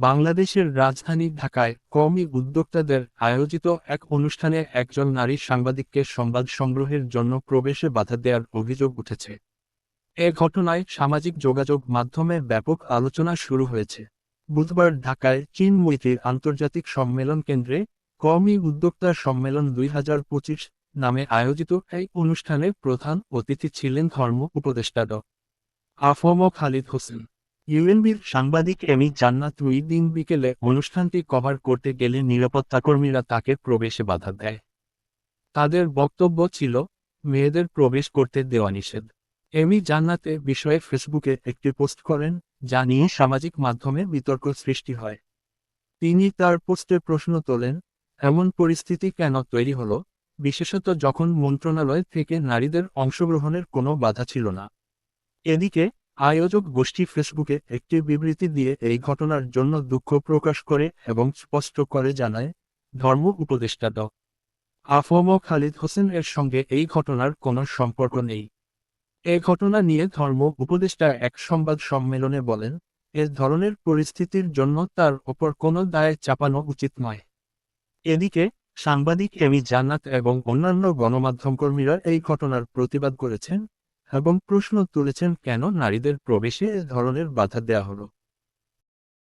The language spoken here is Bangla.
বাংলাদেশের রাজধানী ঢাকায় কওমি উদ্যোক্তাদের আয়োজিত এক অনুষ্ঠানে একজন নারী সাংবাদিককে সংবাদ সংগ্রহের জন্য প্রবেশে বাধা দেওয়ার অভিযোগ উঠেছে। এ ঘটনায় সামাজিক যোগাযোগ মাধ্যমে ব্যাপক আলোচনা শুরু হয়েছে। বুধবার ঢাকায় চীন মৈত্রীর আন্তর্জাতিক সম্মেলন কেন্দ্রে কওমি উদ্যোক্তা সম্মেলন দুই হাজার পঁচিশ নামে আয়োজিত এই অনুষ্ঠানে প্রধান অতিথি ছিলেন ধর্ম উপদেষ্টা ড। আফম খালিদ হোসেন। ইউএনবির সাংবাদিক এমি জান্নাত দুই দিন বিকেলে অনুষ্ঠানটি কভার করতে গেলে নিরাপত্তাকর্মীরা তাকে প্রবেশে বাধা দেয়। তাদের বক্তব্য ছিল, মেয়েদের প্রবেশ করতে দেওয়া নিষেধ। এমি জান্নাতে বিষয়ে ফেসবুকে একটি পোস্ট করেন, যা নিয়ে সামাজিক মাধ্যমে বিতর্ক সৃষ্টি হয়। তিনি তার পোস্টে প্রশ্ন তোলেন, এমন পরিস্থিতি কেন তৈরি হলো? বিশেষত যখন মন্ত্রণালয় থেকে নারীদের অংশগ্রহণের কোনো বাধা ছিল না। এদিকে আয়োজক গোষ্ঠী ফেসবুকে একটি বিবৃতি দিয়ে এই ঘটনার জন্য দুঃখ প্রকাশ করে এবং স্পষ্ট করে জানায়, ধর্ম উপদেষ্টা ড. আফম খালিদ হোসেন এর সঙ্গে এই ঘটনার কোনো সম্পর্ক নেই। এ ঘটনা নিয়ে ধর্ম উপদেষ্টা এক সংবাদ সম্মেলনে বলেন, এ ধরনের পরিস্থিতির জন্য তার ওপর কোনো দায় চাপানো উচিত নয়। এদিকে, সাংবাদিক এমি জান্নাত এবং অন্যান্য গণমাধ্যমকর্মীরা এই ঘটনার প্রতিবাদ করেছেন। এবং প্রশ্ন তুলেছেন কেন নারীদের প্রবেশে এ ধরনের বাধা দেয়া হলো?